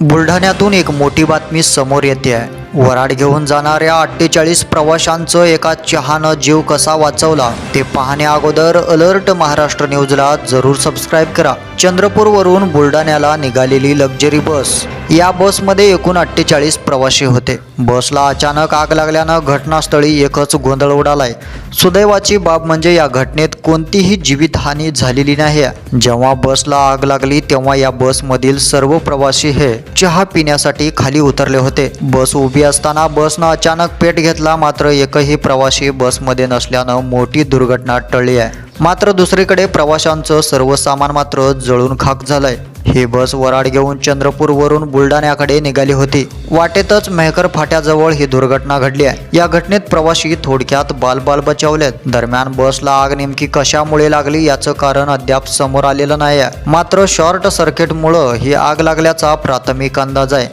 बुलढाण्यातून एक मोठी बातमी समोर येते. आहे वराड घेऊन जाणाऱ्या अठ्ठेचाळीस प्रवाशांचं एका चहानं जीव कसा वाचवला ते पाहण्या अगोदर अलर्ट महाराष्ट्र न्यूजला जरूर सबस्क्राईब करा. चंद्रपूरवरून बुलढाण्याला निघालेली लक्झरी बस या बसमध्ये एकूण अठ्ठेचाळीस प्रवासी होते. बसला अचानक आग लागल्यानं घटनास्थळी एकच गोंधळ उडालाय. सुदैवाची बाब म्हणजे या घटनेत कोणतीही जीवितहानी झालेली नाही. आहे. जेव्हा बसला आग लागली तेव्हा या बसमधील सर्व प्रवासी हे चहा पिण्यासाठी खाली उतरले होते. बस उभी असताना बसनं अचानक पेट घेतला मात्र एकही प्रवासी बसमध्ये नसल्यानं मोठी दुर्घटना टळली आहे. मात्र दुसरीकडे प्रवाशांचं सर्व सामान मात्र जळून खाक झालंय. ही बस वराड घेऊन चंद्रपूरवरून बुलढाण्याकडे निघाली होती. वाटेतच मेहकर फाट्याजवळ ही दुर्घटना घडली आहे. या घटनेत प्रवासी थोडक्यात बालबाल बचावलेत. दरम्यान बसला आग नेमकी कशामुळे लागली याचं कारण अद्याप समोर आलेलं नाही आहे मात्र शॉर्ट सर्किटमुळं ही आग लागल्याचा प्राथमिक अंदाज आहे.